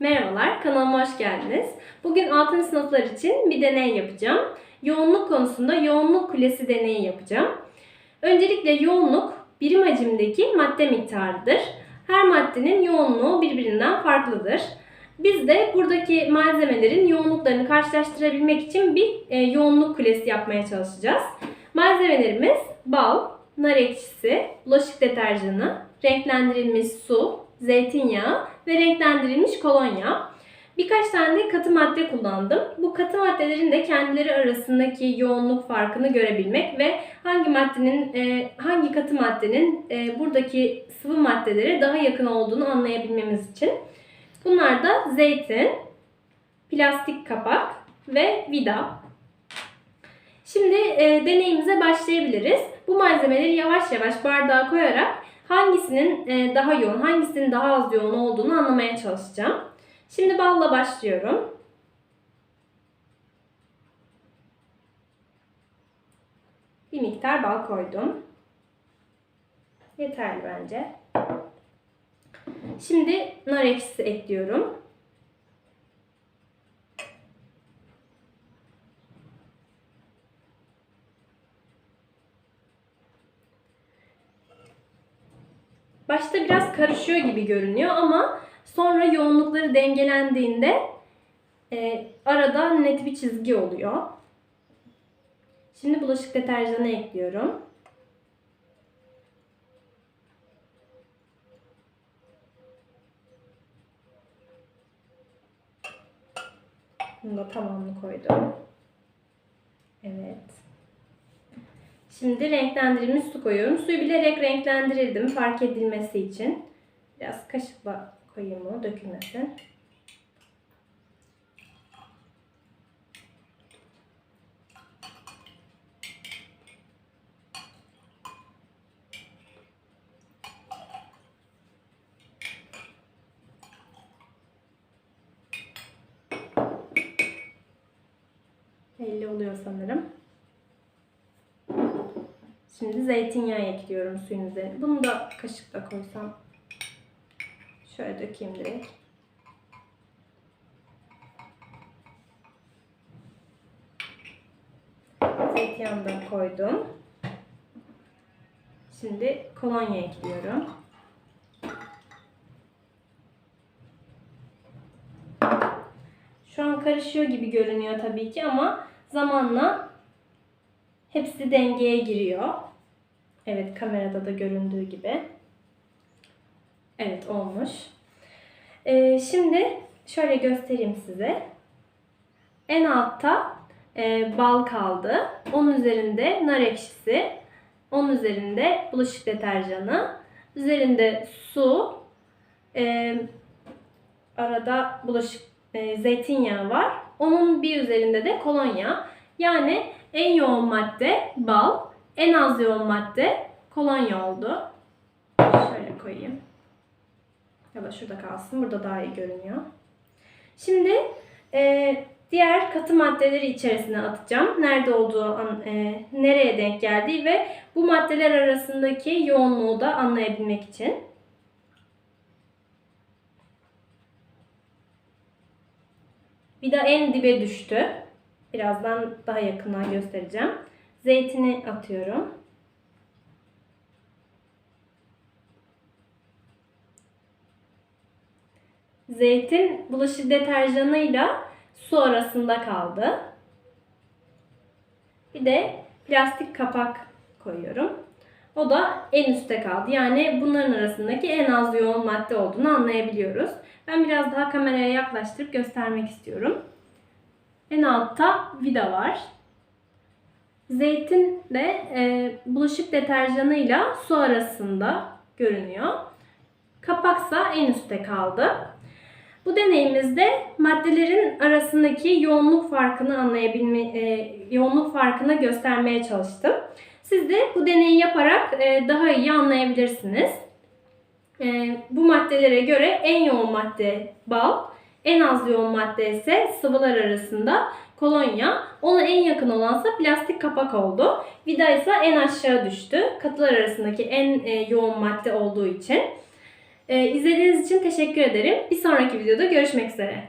Merhabalar, kanalıma hoş geldiniz. Bugün 6. sınıflar için bir deney yapacağım. Yoğunluk konusunda yoğunluk kulesi deneyi yapacağım. Öncelikle yoğunluk birim hacimdeki madde miktarıdır. Her maddenin yoğunluğu birbirinden farklıdır. Biz de buradaki malzemelerin yoğunluklarını karşılaştırabilmek için bir e, yoğunluk kulesi yapmaya çalışacağız. Malzemelerimiz bal, nar ekşisi, bulaşık deterjanı, renklendirilmiş su, zeytinyağı ve renklendirilmiş kolonya. Birkaç tane de katı madde kullandım. Bu katı maddelerin de kendileri arasındaki yoğunluk farkını görebilmek ve hangi maddenin e, hangi katı maddenin e, buradaki sıvı maddelere daha yakın olduğunu anlayabilmemiz için. Bunlar da zeytin, plastik kapak ve vida. Şimdi e, deneyimize başlayabiliriz. Bu malzemeleri yavaş yavaş bardağa koyarak hangisinin e, daha yoğun, hangisinin daha az yoğun olduğunu anlamaya çalışacağım. Şimdi balla başlıyorum. Bir miktar bal koydum. Yeterli bence. Şimdi nar ekşisi ekliyorum. Başta biraz karışıyor gibi görünüyor ama sonra yoğunlukları dengelendiğinde e, arada net bir çizgi oluyor. Şimdi bulaşık deterjanı ekliyorum. Bunu da tamamını koydum. Evet. Şimdi renklendirilmiş su koyuyorum. Suyu bilerek renklendirildim fark edilmesi için. Biraz kaşıkla koyayım bunu dökülmesin. Belli oluyor sanırım. Şimdi zeytinyağı ekliyorum suyun üzerine. Bunu da kaşıkla koysam. Şöyle dökeyim direkt. Zeytinyağını da koydum. Şimdi kolonya ekliyorum. Şu an karışıyor gibi görünüyor tabii ki ama zamanla hepsi dengeye giriyor. Evet kamerada da göründüğü gibi. Evet olmuş. Ee, şimdi şöyle göstereyim size. En altta e, bal kaldı. Onun üzerinde nar ekşisi. Onun üzerinde bulaşık deterjanı. Üzerinde su. E, arada bulaşık e, zeytinyağı var. Onun bir üzerinde de kolonya. Yani en yoğun madde bal, en az yoğun madde kolonya oldu. Şöyle koyayım. Ya da şurada kalsın. Burada daha iyi görünüyor. Şimdi e, diğer katı maddeleri içerisine atacağım. Nerede olduğu, e, nereye denk geldiği ve bu maddeler arasındaki yoğunluğu da anlayabilmek için. Bir de en dibe düştü. Birazdan daha yakından göstereceğim. Zeytini atıyorum. Zeytin bulaşık deterjanıyla su arasında kaldı. Bir de plastik kapak koyuyorum. O da en üstte kaldı. Yani bunların arasındaki en az yoğun madde olduğunu anlayabiliyoruz. Ben biraz daha kameraya yaklaştırıp göstermek istiyorum. En altta vida var. Zeytin de e, bulaşık deterjanıyla su arasında görünüyor. Kapaksa en üstte kaldı. Bu deneyimizde maddelerin arasındaki yoğunluk farkını anlayabilme, e, yoğunluk farkını göstermeye çalıştım. Siz de bu deneyi yaparak e, daha iyi anlayabilirsiniz. E, bu maddelere göre en yoğun madde bal, en az yoğun madde ise sıvılar arasında kolonya. Ona en yakın olansa plastik kapak oldu. Vida ise en aşağı düştü. Katılar arasındaki en e, yoğun madde olduğu için. Ee, izlediğiniz için teşekkür ederim. Bir sonraki videoda görüşmek üzere.